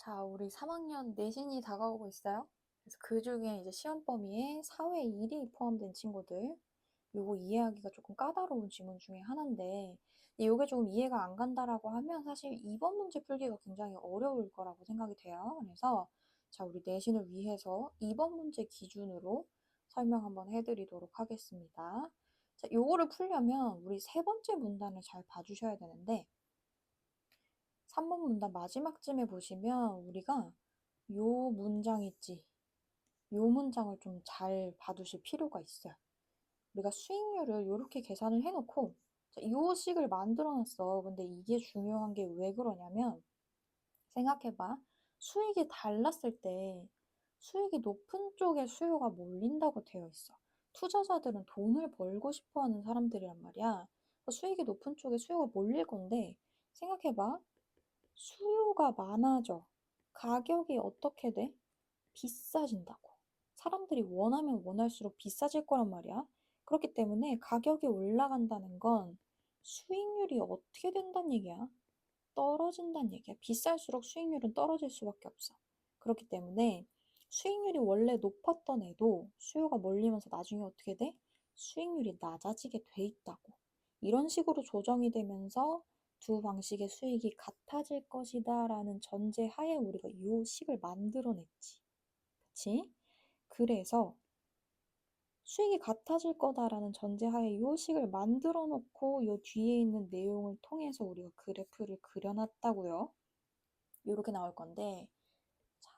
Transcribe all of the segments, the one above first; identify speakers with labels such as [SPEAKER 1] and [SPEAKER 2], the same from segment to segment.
[SPEAKER 1] 자, 우리 3학년 내신이 다가오고 있어요. 그래서 그 중에 이제 시험 범위에 사회 1이 포함된 친구들, 요거 이해하기가 조금 까다로운 지문 중에 하나인데, 요게 조금 이해가 안 간다라고 하면 사실 이번 문제 풀기가 굉장히 어려울 거라고 생각이 돼요. 그래서 자, 우리 내신을 위해서 이번 문제 기준으로 설명 한번 해드리도록 하겠습니다. 자, 요거를 풀려면 우리 세 번째 문단을 잘 봐주셔야 되는데, 3번 문단 마지막쯤에 보시면 우리가 요 문장 있지. 요 문장을 좀 잘 봐두실 필요가 있어요. 우리가 수익률을 이렇게 계산을 해놓고 자, 요 식을 만들어 놨어. 근데 이게 중요한 게 왜 그러냐면 생각해봐. 수익이 달랐을 때 수익이 높은 쪽에 수요가 몰린다고 되어 있어. 투자자들은 돈을 벌고 싶어 하는 사람들이란 말이야. 수익이 높은 쪽에 수요가 몰릴 건데 생각해봐. 수요가 많아져. 가격이 어떻게 돼? 비싸진다고. 사람들이 원하면 원할수록 비싸질 거란 말이야. 그렇기 때문에 가격이 올라간다는 건 수익률이 어떻게 된다는 얘기야? 떨어진다는 얘기야. 비쌀수록 수익률은 떨어질 수밖에 없어. 그렇기 때문에 수익률이 원래 높았던 애도 수요가 몰리면서 나중에 어떻게 돼? 수익률이 낮아지게 돼 있다고. 이런 식으로 조정이 되면서 두 방식의 수익이 같아질 것이다 라는 전제 하에 우리가 이 식을 만들어냈지. 그치? 그래서 수익이 같아질 거다라는 전제하에 이 식을 만들어 놓고 이 뒤에 있는 내용을 통해서 우리가 그래프를 그려놨다고요. 이렇게 나올 건데 자,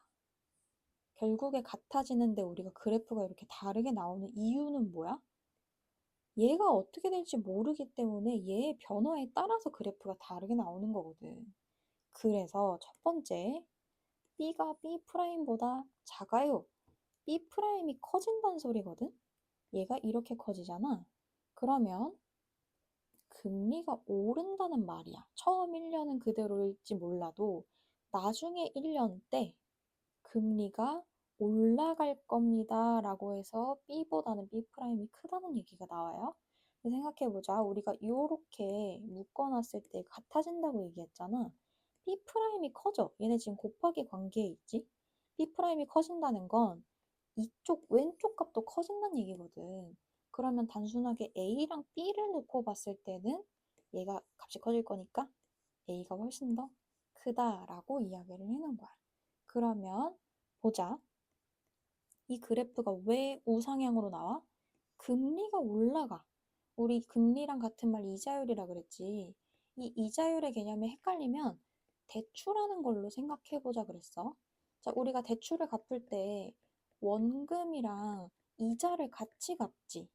[SPEAKER 1] 결국에 같아지는데 우리가 그래프가 이렇게 다르게 나오는 이유는 뭐야? 얘가 어떻게 될지 모르기 때문에 얘의 변화에 따라서 그래프가 다르게 나오는 거거든. 그래서 첫 번째, B가 B 프라임보다 작아요. B 프라임이 커진다는 소리거든? 얘가 이렇게 커지잖아. 그러면 금리가 오른다는 말이야. 처음 1년은 그대로일지 몰라도 나중에 1년 때 금리가 올라갈 겁니다. 라고 해서 B보다는 B 프라임이 크다는 얘기가 나와요. 생각해보자. 우리가 이렇게 묶어놨을 때 같아진다고 얘기했잖아. B 프라임이 커져. 얘네 지금 곱하기 관계에 있지? B 프라임이 커진다는 건 이쪽 왼쪽 값도 커진다는 얘기거든. 그러면 단순하게 A랑 B를 놓고 봤을 때는 얘가 값이 커질 거니까 A가 훨씬 더 크다라고 이야기를 해놓은 거야. 그러면 보자. 이 그래프가 왜 우상향으로 나와? 금리가 올라가. 우리 금리랑 같은 말 이자율이라 그랬지. 이 이자율의 개념이 헷갈리면 대출하는 걸로 생각해보자 그랬어. 자, 우리가 대출을 갚을 때 원금이랑 이자를 같이 갚지.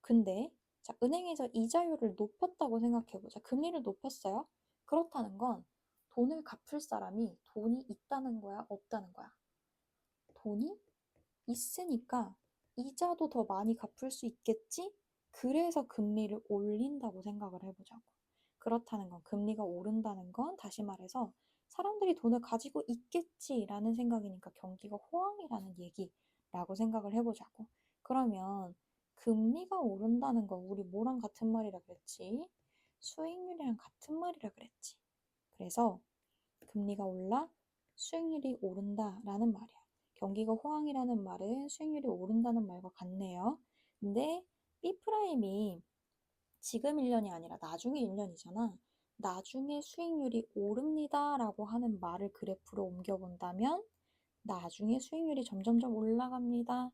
[SPEAKER 1] 근데 자, 은행에서 이자율을 높였다고 생각해보자. 금리를 높였어요. 그렇다는 건 돈을 갚을 사람이 돈이 있다는 거야, 없다는 거야? 돈이 있으니까 이자도 더 많이 갚을 수 있겠지? 그래서 금리를 올린다고 생각을 해보자고. 그렇다는 건 금리가 오른다는 건 다시 말해서 사람들이 돈을 가지고 있겠지라는 생각이니까 경기가 호황이라는 얘기라고 생각을 해보자고. 그러면 금리가 오른다는 건 우리 뭐랑 같은 말이라 그랬지? 수익률이랑 같은 말이라 그랬지. 그래서 금리가 올라 수익률이 오른다라는 말이야. 경기가 호황이라는 말은 수익률이 오른다는 말과 같네요. 근데 B프라임이 지금 1년이 아니라 나중에 1년이잖아. 나중에 수익률이 오릅니다 라고 하는 말을 그래프로 옮겨본다면 나중에 수익률이 점점점 올라갑니다.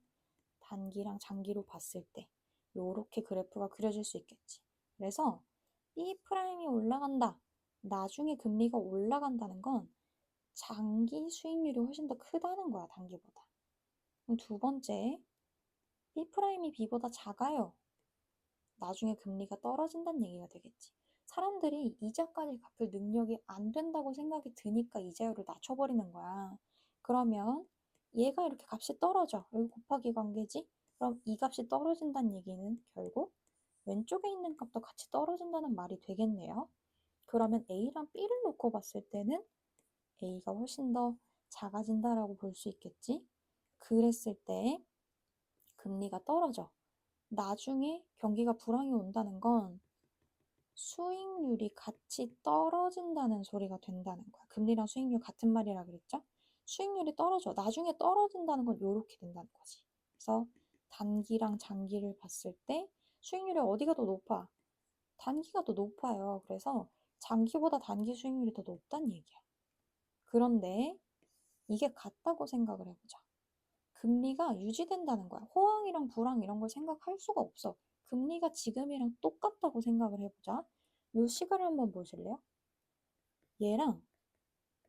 [SPEAKER 1] 단기랑 장기로 봤을 때 이렇게 그래프가 그려질 수 있겠지. 그래서 B 프라임이 올라간다. 나중에 금리가 올라간다는 건 장기 수익률이 훨씬 더 크다는 거야, 단기보다. 그럼 두 번째, B 프라임이 B보다 작아요. 나중에 금리가 떨어진다는 얘기가 되겠지. 사람들이 이자까지 갚을 능력이 안 된다고 생각이 드니까 이자율을 낮춰버리는 거야. 그러면 얘가 이렇게 값이 떨어져. 여기 곱하기 관계지? 그럼 이 값이 떨어진다는 얘기는 결국 왼쪽에 있는 값도 같이 떨어진다는 말이 되겠네요. 그러면 A랑 B를 놓고 봤을 때는 A가 훨씬 더 작아진다라고 볼 수 있겠지? 그랬을 때 금리가 떨어져. 나중에 경기가 불황이 온다는 건 수익률이 같이 떨어진다는 소리가 된다는 거야. 금리랑 수익률 같은 말이라 그랬죠? 수익률이 떨어져. 나중에 떨어진다는 건 이렇게 된다는 거지. 그래서 단기랑 장기를 봤을 때 수익률이 어디가 더 높아? 단기가 더 높아요. 그래서 장기보다 단기 수익률이 더 높다는 얘기야. 그런데 이게 같다고 생각을 해보자. 금리가 유지된다는 거야. 호황이랑 불황 이런 걸 생각할 수가 없어. 금리가 지금이랑 똑같다고 생각을 해보자. 요 식을 한번 보실래요? 얘랑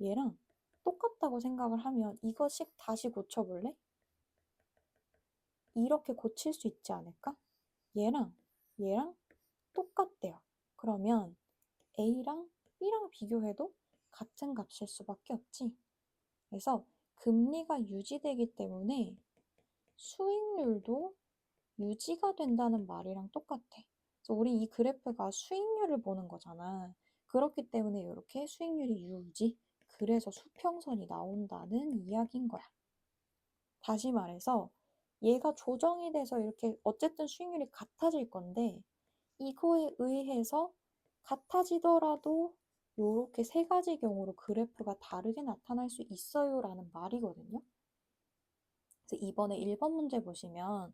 [SPEAKER 1] 얘랑 똑같다고 생각을 하면 이거씩 다시 고쳐볼래? 이렇게 고칠 수 있지 않을까? 얘랑 얘랑 똑같대요. 그러면 A랑 B랑 비교해도 같은 값일 수밖에 없지. 그래서 금리가 유지되기 때문에 수익률도 유지가 된다는 말이랑 똑같아. 그래서 우리 이 그래프가 수익률을 보는 거잖아. 그렇기 때문에 이렇게 수익률이 유지, 그래서 수평선이 나온다는 이야기인 거야. 다시 말해서 얘가 조정이 돼서 이렇게 어쨌든 수익률이 같아질 건데 이거에 의해서 같아지더라도 이렇게 세 가지 경우로 그래프가 다르게 나타날 수 있어요 라는 말이거든요. 그래서 이번에 1번 문제 보시면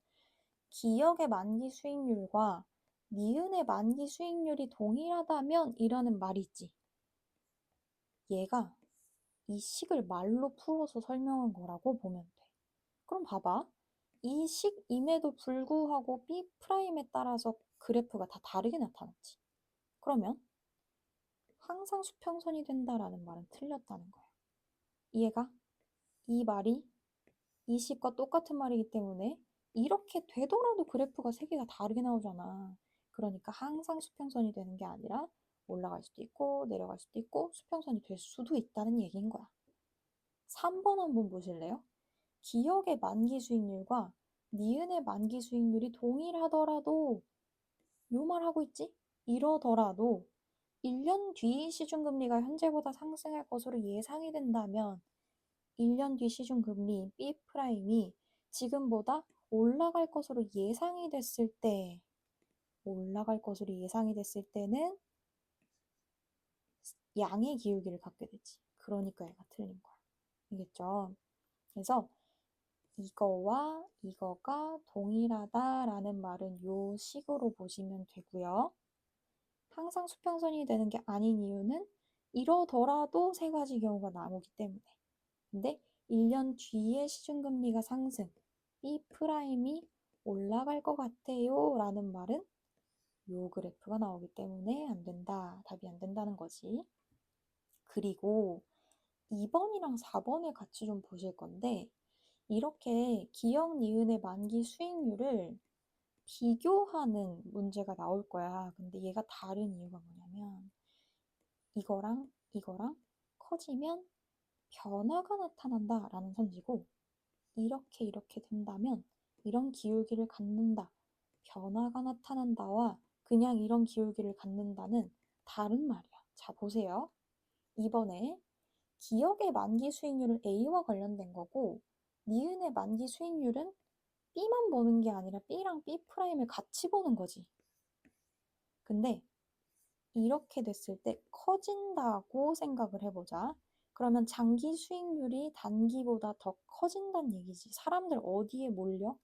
[SPEAKER 1] 기억의 만기 수익률과 니은의 만기 수익률이 동일하다면 이라는 말이 있지. 얘가 이 식을 말로 풀어서 설명한 거라고 보면 돼. 그럼 봐봐. 이 식임에도 불구하고 B 프라임에 따라서 그래프가 다 다르게 나타났지. 그러면 항상 수평선이 된다라는 말은 틀렸다는 거야. 이해가? 이 말이 이 식과 똑같은 말이기 때문에 이렇게 되더라도 그래프가 세 개가 다르게 나오잖아. 그러니까 항상 수평선이 되는 게 아니라 올라갈 수도 있고 내려갈 수도 있고 수평선이 될 수도 있다는 얘기인 거야. 3번 한번 보실래요? 기억의 만기 수익률과 니은의 만기 수익률이 동일하더라도 요 말 하고 있지? 이러더라도 1년 뒤 시중금리가 현재보다 상승할 것으로 예상이 된다면 1년 뒤 시중금리 B'이 지금보다 올라갈 것으로 예상이 됐을 때 올라갈 것으로 예상이 됐을 때는 양의 기울기를 갖게 되지. 그러니까 얘가 틀린 거야. 알겠죠? 그래서 이거와 이거가 동일하다라는 말은 요 식으로 보시면 되고요. 항상 수평선이 되는 게 아닌 이유는 이러더라도 세 가지 경우가 나오기 때문에. 근데 1년 뒤에 시중금리가 상승, B 프라임이 올라갈 것 같아요 라는 말은 요 그래프가 나오기 때문에 안 된다. 답이 안 된다는 거지. 그리고 2번이랑 4번을 같이 좀 보실 건데 이렇게 기억 니은의 만기 수익률을 비교하는 문제가 나올 거야. 근데 얘가 다른 이유가 뭐냐면 이거랑 이거랑 커지면 변화가 나타난다 라는 선지고 이렇게 이렇게 된다면 이런 기울기를 갖는다. 변화가 나타난다와 그냥 이런 기울기를 갖는다는 다른 말이야. 자, 보세요. 이번에 기억의 만기 수익률은 A와 관련된 거고 니은의 만기 수익률은 B만 보는 게 아니라 B랑 B 프라임을 같이 보는 거지. 근데 이렇게 됐을 때 커진다고 생각을 해보자. 그러면 장기 수익률이 단기보다 더 커진다는 얘기지. 사람들 어디에 몰려?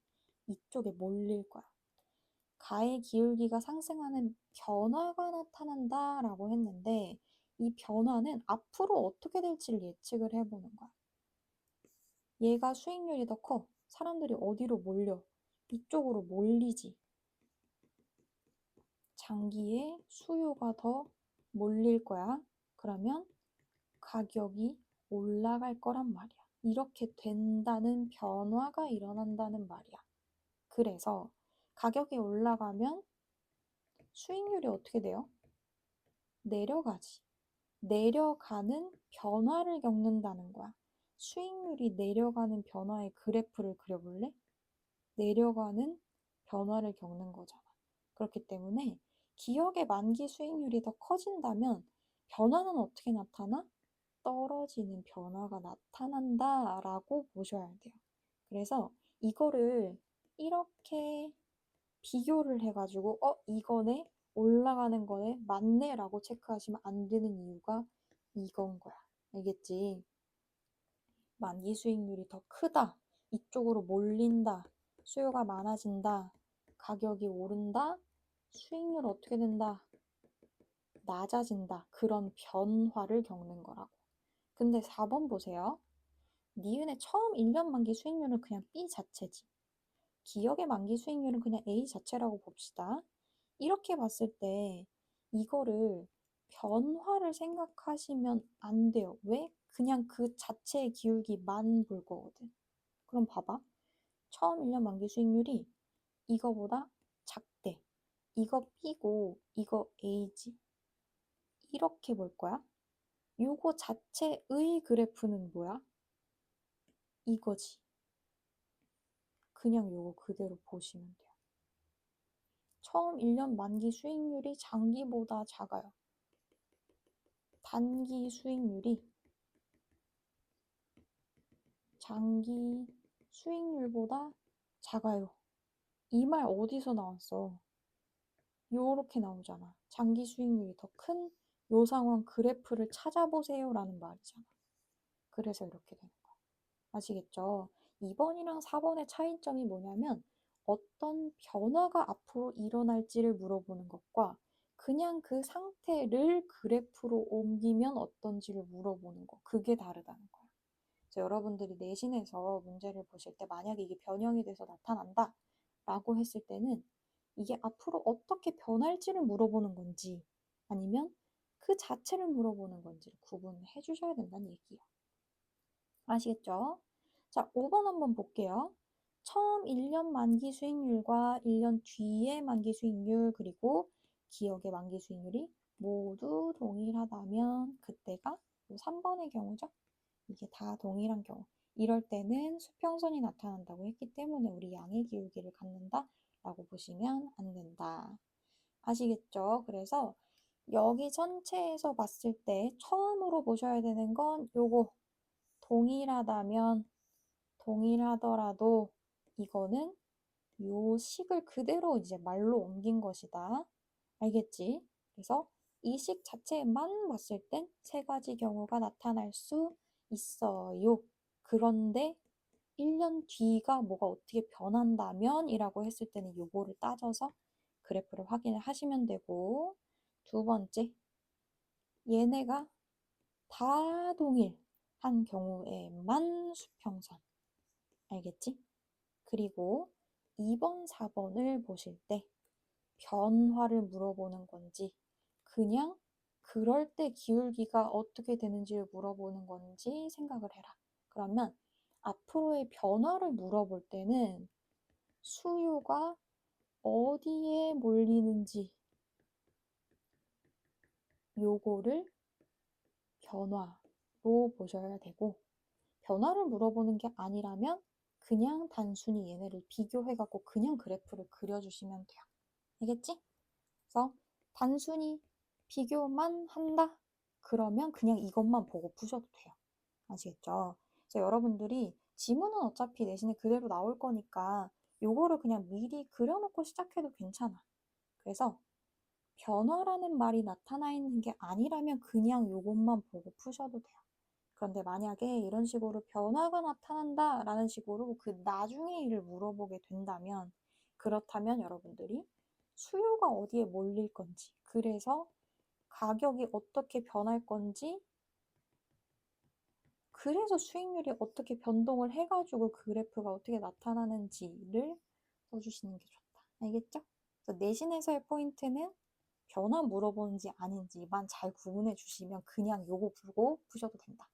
[SPEAKER 1] 이쪽에 몰릴 거야. 가의 기울기가 상승하는 변화가 나타난다라고 했는데 이 변화는 앞으로 어떻게 될지를 예측을 해보는 거야. 얘가 수익률이 더 커. 사람들이 어디로 몰려? 이쪽으로 몰리지. 장기에 수요가 더 몰릴 거야. 그러면 가격이 올라갈 거란 말이야. 이렇게 된다는 변화가 일어난다는 말이야. 그래서 가격이 올라가면 수익률이 어떻게 돼요? 내려가지. 내려가는 변화를 겪는다는 거야. 수익률이 내려가는 변화의 그래프를 그려볼래? 내려가는 변화를 겪는 거잖아. 그렇기 때문에 기억의 만기 수익률이 더 커진다면 변화는 어떻게 나타나? 떨어지는 변화가 나타난다 라고 보셔야 돼요. 그래서 이거를 이렇게 비교를 해가지고 어 이거네 올라가는 거에 맞네 라고 체크하시면 안 되는 이유가 이건 거야. 알겠지? 만기 수익률이 더 크다. 이쪽으로 몰린다. 수요가 많아진다. 가격이 오른다. 수익률 어떻게 된다? 낮아진다. 그런 변화를 겪는 거라고. 근데 4번 보세요. 니은의 처음 1년 만기 수익률은 그냥 B 자체지. 기억의 만기 수익률은 그냥 A 자체라고 봅시다. 이렇게 봤을 때 이거를 변화를 생각하시면 안 돼요. 왜? 그냥 그 자체의 기울기만 볼 거거든. 그럼 봐봐. 처음 1년 만기 수익률이 이거보다 작대. 이거 B고 이거 A지. 이렇게 볼 거야. 요거 자체의 그래프는 뭐야? 이거지. 그냥 요거 그대로 보시면 돼요. 처음 1년 만기 수익률이 장기보다 작아요. 단기 수익률이 장기 수익률보다 작아요. 이 말 어디서 나왔어? 요렇게 나오잖아. 장기 수익률이 더 큰 요 상황 그래프를 찾아보세요 라는 말이잖아. 그래서 이렇게 되는 거야. 아시겠죠? 2번이랑 4번의 차이점이 뭐냐면 어떤 변화가 앞으로 일어날지를 물어보는 것과 그냥 그 상태를 그래프로 옮기면 어떤지를 물어보는 거. 그게 다르다는 거야. 여러분들이 내신에서 문제를 보실 때 만약에 이게 변형이 돼서 나타난다 라고 했을 때는 이게 앞으로 어떻게 변할지를 물어보는 건지 아니면 그 자체를 물어보는 건지를 구분해 주셔야 된다는 얘기예요. 아시겠죠? 자, 5번 한번 볼게요. 처음 1년 만기 수익률과 1년 뒤의 만기 수익률 그리고 기억의 만기 수익률이 모두 동일하다면 그때가 3번의 경우죠. 이게 다 동일한 경우. 이럴 때는 수평선이 나타난다고 했기 때문에 우리 양의 기울기를 갖는다 라고 보시면 안 된다. 아시겠죠? 그래서 여기 전체에서 봤을 때 처음으로 보셔야 되는 건 요거 동일하다면 동일하더라도 이거는 요 식을 그대로 이제 말로 옮긴 것이다. 알겠지? 그래서 이 식 자체만 봤을 땐 세 가지 경우가 나타날 수 있어요. 그런데 1년 뒤가 뭐가 어떻게 변한다면 이라고 했을 때는 요거를 따져서 그래프를 확인을 하시면 되고 두 번째, 얘네가 다 동일한 경우에만 수평선. 알겠지? 그리고 2번, 4번을 보실 때 변화를 물어보는 건지 그냥 그럴 때 기울기가 어떻게 되는지를 물어보는 건지 생각을 해라. 그러면 앞으로의 변화를 물어볼 때는 수요가 어디에 몰리는지 요거를 변화로 보셔야 되고 변화를 물어보는 게 아니라면 그냥 단순히 얘네를 비교해갖고 그냥 그래프를 그려주시면 돼요. 알겠지? 그래서 단순히 비교만 한다? 그러면 그냥 이것만 보고 푸셔도 돼요. 아시겠죠? 그래서 여러분들이 지문은 어차피 내신에 그대로 나올 거니까 요거를 그냥 미리 그려놓고 시작해도 괜찮아. 그래서 변화라는 말이 나타나 있는 게 아니라면 그냥 요것만 보고 푸셔도 돼요. 그런데 만약에 이런 식으로 변화가 나타난다 라는 식으로 그 나중에 일을 물어보게 된다면 그렇다면 여러분들이 수요가 어디에 몰릴 건지 그래서 가격이 어떻게 변할 건지 그래서 수익률이 어떻게 변동을 해가지고 그 그래프가 어떻게 나타나는지를 써주시는 게 좋다. 알겠죠? 내신에서의 포인트는 변화 물어보는지 아닌지만 잘 구분해 주시면 그냥 요거 보고 푸셔도 된다.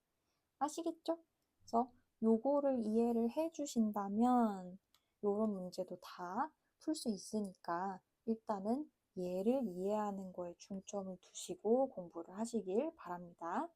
[SPEAKER 1] 아시겠죠? 그래서 요거를 이해를 해 주신다면 요런 문제도 다 풀 수 있으니까 일단은 얘를 이해하는 거에 중점을 두시고 공부를 하시길 바랍니다.